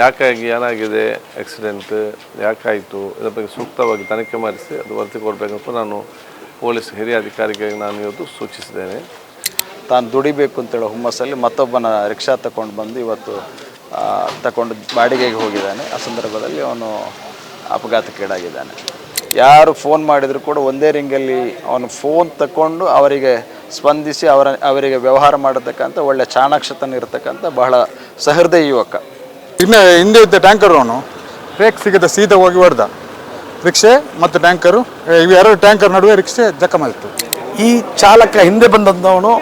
ಯಾಕಾಗಿ ಏನಾಗಿದೆ ಆಕ್ಸಿಡೆಂಟ್ ಯಾಕಾಯಿತು, ಇದರ ಬಗ್ಗೆ ಸೂಕ್ತವಾಗಿ ತನಿಖೆ ಮಾಡಿಸಿ ಅದು ವರದಿ ಕೊಡಬೇಕಂತ ನಾನು ಪೊಲೀಸ್ ಹಿರಿಯ ಅಧಿಕಾರಿಗೆ ನಾನು ಇವತ್ತು ಸೂಚಿಸಿದ್ದೇನೆ. ತಾನು ದುಡಿಬೇಕು ಅಂತೇಳೋ ಹುಮ್ಮಸ್ಸಲ್ಲಿ ಮತ್ತೊಬ್ಬನ ರಿಕ್ಷಾ ತಗೊಂಡು ಬಂದು ಇವತ್ತು ತಗೊಂಡು ಬಾಡಿಗೆಗೆ ಹೋಗಿದ್ದಾನೆ. ಆ ಸಂದರ್ಭದಲ್ಲಿ ಅವನು ಅಪಘಾತಕ್ಕೀಡಾಗಿದ್ದಾನೆ. ಯಾರು ಫೋನ್ ಮಾಡಿದರೂ ಕೂಡ ಒಂದೇ ರಿಂಗಲ್ಲಿ ಅವನು ಫೋನ್ ತಗೊಂಡು ಅವರಿಗೆ ಸ್ಪಂದಿಸಿ ಅವರ, ಅವರಿಗೆ ವ್ಯವಹಾರ ಮಾಡತಕ್ಕಂಥ ಒಳ್ಳೆಯ ಚಾಣಾಕ್ಷತನ ಇರತಕ್ಕಂಥ ಬಹಳ ಸಹೃದಯ ಯುವಕ. ಇನ್ನು ಹಿಂದೆ ಇದ್ದ ಟ್ಯಾಂಕರ್ ಅವನು. ಬ್ರೇಕ್ ಸಿಗದ ಸೀದಾ ಹೋಗಿ ಹೊಡೆದ. ರಿಕ್ಷೆ ಮತ್ತು ಟ್ಯಾಂಕರು ಇವು ಎರಡು ಟ್ಯಾಂಕರ್ ನಡುವೆ ರಿಕ್ಷೆ ಜಖಮಾಯಿತು ಈ ಚಾಲಕ ಹಿಂದೆ ಬಂದಂಥವನು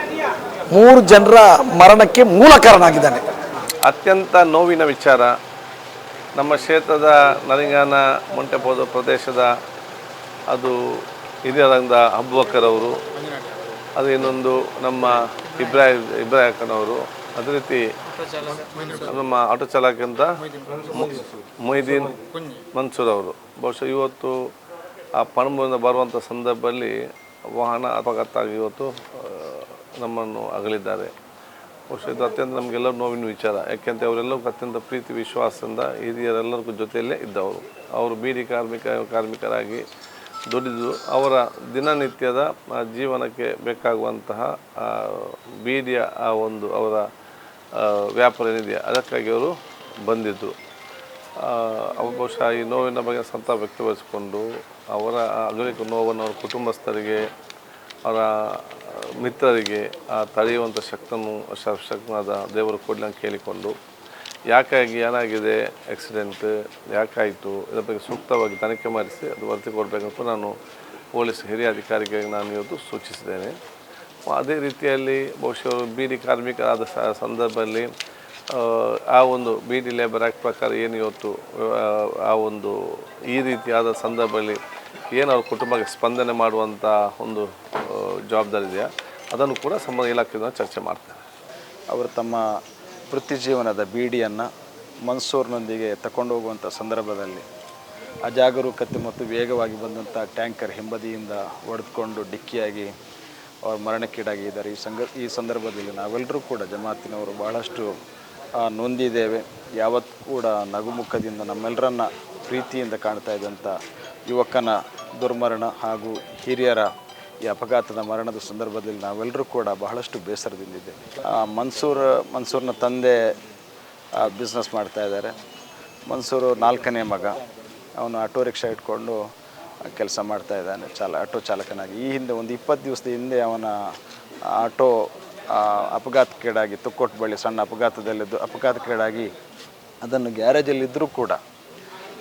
ಮೂರು ಜನರ ಮರಣಕ್ಕೆ ಮೂಲ ಕಾರಣ ಆಗಿದ್ದಾನೆ. ಅತ್ಯಂತ ನೋವಿನ ವಿಚಾರ. ನಮ್ಮ ಕ್ಷೇತ್ರದ ನರಿಂಗಾನ ಮೊಂಟೆಪೋದ ಪ್ರದೇಶದ ಅದು ಹಿರಿಯರಂದ ಅಬ್ಬಕ್ಕರವರು ಅವರು ಅದು ಇನ್ನೊಂದು ನಮ್ಮ ಇಬ್ರಾಹಿಂ ಇಬ್ರಾಹಿಕನವರು ಅದೇ ರೀತಿ ನಮ್ಮ ಆಟೋ ಚಾಲಕಿಂತ ಮೊಯ್ದೀನ್ ಮನ್ಸೂರ್ ಅವರು. ಬಹುಶಃ ಇವತ್ತು ಆ ಪಣಂಬೂರಿಂದ ಬರುವಂಥ ಸಂದರ್ಭದಲ್ಲಿ ವಾಹನ ಅಪಘಾತ ಆಗಿ ಇವತ್ತು ನಮ್ಮನ್ನು ಅಗಲಿದ್ದಾರೆ. ಬಹುಶಃ ಇದು ಅತ್ಯಂತ ನಮಗೆಲ್ಲರೂ ನೋವಿನ ವಿಚಾರ. ಯಾಕೆಂತ ಅವರೆಲ್ಲರಿಗೂ ಅತ್ಯಂತ ಪ್ರೀತಿ, ವಿಶ್ವಾಸದಿಂದ ಹಿರಿಯರೆಲ್ಲರಿಗೂ ಜೊತೆಯಲ್ಲೇ ಇದ್ದವರು. ಅವರು ಬೀದಿ ಕಾರ್ಮಿಕ, ಕಾರ್ಮಿಕರಾಗಿ ದುಡಿದು ಅವರ ದಿನನಿತ್ಯದ ಜೀವನಕ್ಕೆ ಬೇಕಾಗುವಂತಹ ಬೀದಿಯ ಆ ಒಂದು ಅವರ ವ್ಯಾಪಾರ ಏನಿದೆ ಅದಕ್ಕಾಗಿ ಅವರು ಬಂದಿದ್ದರು ಬಹುಶಃ ಈ ನೋವಿನ ಬಗ್ಗೆ ಸಂತಾಪ ವ್ಯಕ್ತಪಡಿಸಿಕೊಂಡು ಅವರ ಅಗಲಿಕ ನೋವನ್ನು ಅವರ ಕುಟುಂಬಸ್ಥರಿಗೆ, ಅವರ ಮಿತ್ರರಿಗೆ, ಆ ತಡೆಯುವಂಥ ಶಕ್ತನು ಶಕ್ತನಾದ ದೇವರು ಕೊಡಲಿ ಅಂತ ಕೇಳಿಕೊಂಡು, ಯಾಕಾಗಿ ಏನಾಗಿದೆ ಆಕ್ಸಿಡೆಂಟ್ ಯಾಕಾಯಿತು, ಇದರ ಬಗ್ಗೆ ಸೂಕ್ತವಾಗಿ ತನಿಖೆ ಮಾಡಿಸಿ ಅದು ವರದಿ ಕೊಡಬೇಕಂತ ನಾನು ಪೊಲೀಸ್ ಹಿರಿಯ ಅಧಿಕಾರಿಗೆ ನಾನು ಇವತ್ತು ಸೂಚಿಸಿದ್ದೇನೆ. ಅದೇ ರೀತಿಯಲ್ಲಿ ಬಹುಶಃ ಬೀದಿ ಕಾರ್ಮಿಕರಾದ ಸಂದರ್ಭದಲ್ಲಿ ಆ, ಒಂದು ಬೀಡಿ ಲೇಬರ್ ಆ್ಯಕ್ಟ್ ಪ್ರಕಾರ ಏನು ಇವತ್ತು ಆ, ಆ ಒಂದು ಈ ರೀತಿಯಾದ ಸಂದರ್ಭದಲ್ಲಿ ಏನು ಅವ್ರ ಕುಟುಂಬಕ್ಕೆ ಸ್ಪಂದನೆ ಮಾಡುವಂಥ ಒಂದು ಜವಾಬ್ದಾರಿ ಇದೆಯಾ? ಅದನ್ನು ಕೂಡ ಸಂಬಂಧ ಇಲಾಖೆಯಿಂದ ಚರ್ಚೆ ಮಾಡ್ತಾರೆ ಅವರು ತಮ್ಮ ವೃತ್ತಿ ಜೀವನದ ಬೀಡಿಯನ್ನು ಮನ್ಸೂರ್ನೊಂದಿಗೆ ತಗೊಂಡು ಹೋಗುವಂಥ ಸಂದರ್ಭದಲ್ಲಿ ಅಜಾಗರೂಕತೆ ಮತ್ತು ವೇಗವಾಗಿ ಬಂದಂಥ ಟ್ಯಾಂಕರ್ ಹಿಂಬದಿಯಿಂದ ಹೊಡೆದುಕೊಂಡು ಡಿಕ್ಕಿಯಾಗಿ ಅವರು ಮರಣಕ್ಕೀಡಾಗಿದ್ದಾರೆ ಈ ಸಂಗ, ಈ ಸಂದರ್ಭದಲ್ಲಿ ನಾವೆಲ್ಲರೂ ಕೂಡ ಜಮಾತಿನವರು ಬಹಳಷ್ಟು ನೊಂದಿದ್ದೇವೆ. ಯಾವತ್ತು ಕೂಡ ನಗುಮುಖದಿಂದ ನಮ್ಮೆಲ್ಲರನ್ನ ಪ್ರೀತಿಯಿಂದ ಕಾಣ್ತಾ ಇದ್ದಂಥ ಯುವಕನ ದುರ್ಮರಣ ಹಾಗೂ ಹಿರಿಯರ ಈ ಅಪಘಾತದ ಮರಣದ ಸಂದರ್ಭದಲ್ಲಿ ನಾವೆಲ್ಲರೂ ಕೂಡ ಬಹಳಷ್ಟು ಬೇಸರದಿಂದಿದ್ದೇವೆ ಮನ್ಸೂರ್, ಮನ್ಸೂರ್ನ ತಂದೆ ಬಿಸ್ನೆಸ್ ಮಾಡ್ತಾ ಇದ್ದಾರೆ. ಮನ್ಸೂರು ನಾಲ್ಕನೇ ಮಗ. ಅವನು ಆಟೋ ರಿಕ್ಷಾ ಇಟ್ಕೊಂಡು ಕೆಲಸ ಮಾಡ್ತಾ ಇದ್ದಾನೆ ಚಾಲ, ಆಟೋ ಚಾಲಕನಾಗಿ. ಈ ಹಿಂದೆ ಒಂದು ಇಪ್ಪತ್ತು ದಿವಸದ ಹಿಂದೆ ಅವನ ಆಟೋ ಅಪಘಾತಕ್ಕೀಡಾಗಿ ತುಕ್ಕೊಟ್ಟು ಬಳಿ ಸಣ್ಣ ಅಪಘಾತದಲ್ಲಿದ್ದು, ಅಪಘಾತಕ್ಕೀಡಾಗಿ ಅದನ್ನು ಗ್ಯಾರೇಜಲ್ಲಿ ಇದ್ದರೂ ಕೂಡ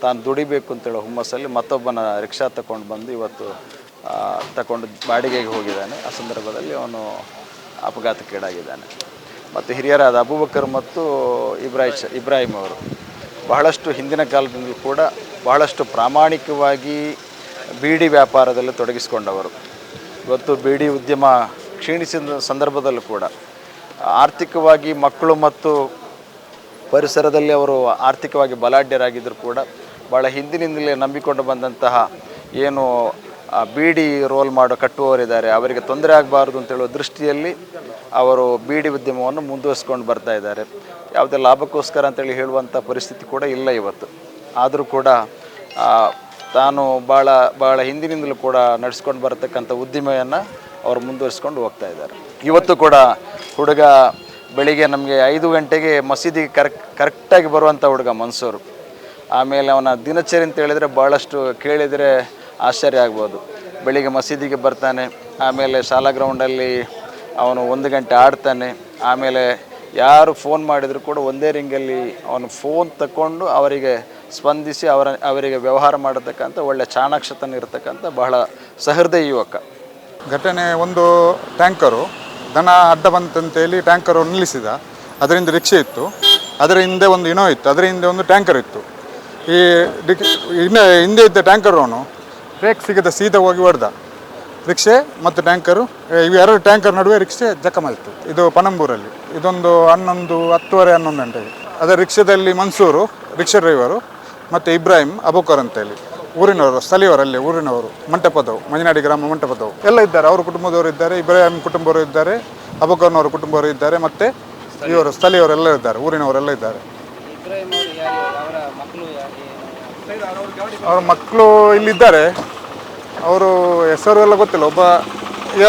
ತಾನು ದುಡಿಬೇಕು ಅಂತೇಳೋ ಹುಮ್ಮಸ್ಸಲ್ಲಿ ಮತ್ತೊಬ್ಬನ ರಿಕ್ಷಾ ತಗೊಂಡು ಬಂದು ಇವತ್ತು ತಗೊಂಡು ಬಾಡಿಗೆಗೆ ಹೋಗಿದ್ದಾನೆ. ಆ ಸಂದರ್ಭದಲ್ಲಿ ಅವನು ಅಪಘಾತಕ್ಕೀಡಾಗಿದ್ದಾನೆ. ಮತ್ತು ಹಿರಿಯರಾದ ಅಬೂಬಕರ್ ಮತ್ತು ಇಬ್ರಾಹಿಂ ಚ- ಇಬ್ರಾಹಿಂ ಅವರು ಬಹಳಷ್ಟು ಹಿಂದಿನ ಕಾಲದಿಂದಲೂ ಕೂಡ ಬಹಳಷ್ಟು ಪ್ರಾಮಾಣಿಕವಾಗಿ ಬೀಡಿ ವ್ಯಾಪಾರದಲ್ಲಿ ತೊಡಗಿಸಿಕೊಂಡವರು. ಇವತ್ತು ಬೀಡಿ ಉದ್ಯಮ ಕ್ಷೀಣಿಸಿದ ಸಂದರ್ಭದಲ್ಲೂ ಕೂಡ ಆರ್ಥಿಕವಾಗಿ ಮಕ್ಕಳು ಮತ್ತು ಪರಿಸರದಲ್ಲಿ ಅವರು ಆರ್ಥಿಕವಾಗಿ ಬಲಾಢ್ಯರಾಗಿದ್ದರೂ ಕೂಡ ಭಾಳ ಹಿಂದಿನಿಂದಲೇ ನಂಬಿಕೊಂಡು ಬಂದಂತಹ ಏನು ಬೀಡಿ ರೋಲ್ ಮಾಡೋ ಕಟ್ಟುವವರಿದ್ದಾರೆ ಅವರಿಗೆ ತೊಂದರೆ ಆಗಬಾರ್ದು ಅಂತೇಳುವ ದೃಷ್ಟಿಯಲ್ಲಿ ಅವರು ಬೀಡಿ ಉದ್ಯಮವನ್ನು ಮುಂದುವರಿಸ್ಕೊಂಡು ಬರ್ತಾ ಇದ್ದಾರೆ. ಯಾವುದೇ ಲಾಭಕ್ಕೋಸ್ಕರ ಅಂತೇಳಿ ಹೇಳುವಂಥ ಪರಿಸ್ಥಿತಿ ಕೂಡ ಇಲ್ಲ ಇವತ್ತು. ಆದರೂ ಕೂಡ ತಾನು ಭಾಳ ಭಾಳ ಹಿಂದಿನಿಂದಲೂ ಕೂಡ ನಡೆಸ್ಕೊಂಡು ಬರತಕ್ಕಂಥ ಉದ್ದಿಮೆಯನ್ನು ಅವರು ಮುಂದುವರಿಸ್ಕೊಂಡು ಹೋಗ್ತಾ ಇದ್ದಾರೆ. ಇವತ್ತು ಕೂಡ ಹುಡುಗ ಬೆಳಿಗ್ಗೆ ನಮಗೆ ಐದು ಗಂಟೆಗೆ ಮಸೀದಿಗೆ ಕರೆಕ್ಟ್ ಕರೆಕ್ಟಾಗಿ ಬರುವಂಥ ಹುಡುಗ ಮನ್ಸೂರು. ಆಮೇಲೆ ಅವನ ದಿನಚರಿ ಅಂತ ಹೇಳಿದರೆ ಭಾಳಷ್ಟು ಕೇಳಿದರೆ ಆಶ್ಚರ್ಯ ಆಗ್ಬೋದು. ಬೆಳಿಗ್ಗೆ ಮಸೀದಿಗೆ ಬರ್ತಾನೆ, ಆಮೇಲೆ ಶಾಲಾ ಗ್ರೌಂಡಲ್ಲಿ ಅವನು ಒಂದು ಗಂಟೆ ಆಡ್ತಾನೆ, ಆಮೇಲೆ ಯಾರು ಫೋನ್ ಮಾಡಿದರೂ ಕೂಡ ಒಂದೇ ರಿಂಗಲ್ಲಿ ಅವನು ಫೋನ್ ತಗೊಂಡು ಅವರಿಗೆ ಸ್ಪಂದಿಸಿ ಅವರ, ಅವರಿಗೆ ವ್ಯವಹಾರ ಮಾಡತಕ್ಕಂಥ ಒಳ್ಳೆ ಚಾಣಾಕ್ಷತನ ಇರತಕ್ಕಂಥ ಬಹಳ ಸಹೃದಯ ಯುವಕ. ಘಟನೆ ಒಂದು ಟ್ಯಾಂಕರು, ದನ ಅಡ್ಡ ಬಂತಂತೇಳಿ ಟ್ಯಾಂಕರು ನಿಲ್ಲಿಸಿದ. ಅದರಿಂದ ರಿಕ್ಷೆ ಇತ್ತು. ಅದರ ಹಿಂದೆ ಒಂದು ಇನೋ ಇತ್ತು. ಅದರ ಹಿಂದೆ ಒಂದು ಟ್ಯಾಂಕರ್ ಇತ್ತು. ಈ ಇನ್ನು ಹಿಂದೆ ಇದ್ದ ಟ್ಯಾಂಕರ್ ಅವನು ಬ್ರೇಕ್ ಸಿಗದ ಸೀದಾ ಹೋಗಿ ಹೊಡೆದ. ರಿಕ್ಷೆ ಮತ್ತು ಟ್ಯಾಂಕರು ಇವು ಎರಡು ಟ್ಯಾಂಕರ್ ನಡುವೆ ರಿಕ್ಷೆ ಜಖಮಾಯಿತು ಇದು ಪನಂಬೂರಲ್ಲಿ. ಇದೊಂದು ಹನ್ನೊಂದು ಹತ್ತುವರೆ ಹನ್ನೊಂದು ಗಂಟೆಗೆ. ಅದೇ ರಿಕ್ಷಾದಲ್ಲಿ ಮನ್ಸೂರು, ರಿಕ್ಷಾ ಡ್ರೈವರು ಮತ್ತು ಇಬ್ರಾಹಿಂ ಅಂತ ಅಂತೇಳಿ. ಊರಿನವರು ಸ್ಥಳೀಯವರಲ್ಲಿ ಊರಿನವರು ಮಂಟಪದವು ಮಂಜನಾಡಿ ಗ್ರಾಮ ಮಂಟಪದವು ಎಲ್ಲ ಇದ್ದಾರೆ. ಅವರ ಕುಟುಂಬದವರು ಇದ್ದಾರೆ, ಇಬ್ರಾಹಿಂ ಕುಟುಂಬವರು ಇದ್ದಾರೆ, ಅಬೋಕರ್ನವರ ಕುಟುಂಬವರು ಇದ್ದಾರೆ ಮತ್ತು ಇವರು ಸ್ಥಳೀಯವರೆಲ್ಲ ಇದ್ದಾರೆ ಊರಿನವರೆಲ್ಲ ಇದ್ದಾರೆ. ಅವ್ರ ಮಕ್ಕಳು ಇಲ್ಲಿದ್ದಾರೆ. ಅವರು ಹೆಸರು ಎಲ್ಲ ಗೊತ್ತಿಲ್ಲ. ಒಬ್ಬ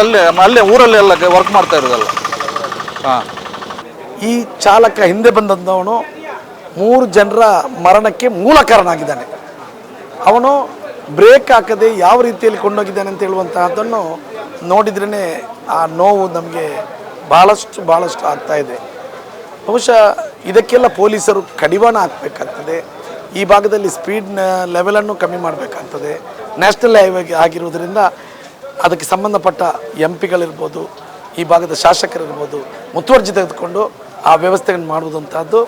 ಅಲ್ಲೇ ಅಲ್ಲೇ ಊರಲ್ಲೇ ಎಲ್ಲ ವರ್ಕ್ ಮಾಡ್ತಾ ಇರೋದಲ್ಲ. ಹಾಂ. ಈ ಚಾಲಕ ಹಿಂದೆ ಬಂದಂಥವನು ಮೂರು ಜನರ ಮರಣಕ್ಕೆ ಮೂಲ ಕಾರಣ ಆಗಿದ್ದಾನೆ. ಅವನು ಬ್ರೇಕ್ ಹಾಕದೆ ಯಾವ ರೀತಿಯಲ್ಲಿ ಕೊಂಡೋಗಿದ್ದಾನೆ ಅಂತ ಹೇಳುವಂತಹದ್ದನ್ನು ನೋಡಿದ್ರೇ ಆ ನೋವು ನಮಗೆ ಭಾಳಷ್ಟು ಭಾಳಷ್ಟು ಆಗ್ತಾ ಇದೆ. ಬಹುಶಃ ಇದಕ್ಕೆಲ್ಲ ಪೊಲೀಸರು ಕಡಿವಾಣ ಹಾಕಬೇಕಾಗ್ತದೆ. ಈ ಭಾಗದಲ್ಲಿ ಸ್ಪೀಡ್ನ ಲೆವೆಲನ್ನು ಕಮ್ಮಿ ಮಾಡಬೇಕಾಗ್ತದೆ. ನ್ಯಾಷನಲ್ ಹೈವೇ ಆಗಿರುವುದರಿಂದ ಅದಕ್ಕೆ ಸಂಬಂಧಪಟ್ಟ ಎಂ ಪಿಗಳಿರ್ಬೋದು ಈ ಭಾಗದ ಶಾಸಕರಿರ್ಬೋದು ಮುತುವರ್ಜಿ ತೆಗೆದುಕೊಂಡು ಆ ವ್ಯವಸ್ಥೆಯನ್ನು ಮಾಡುವುದಂತಹದ್ದು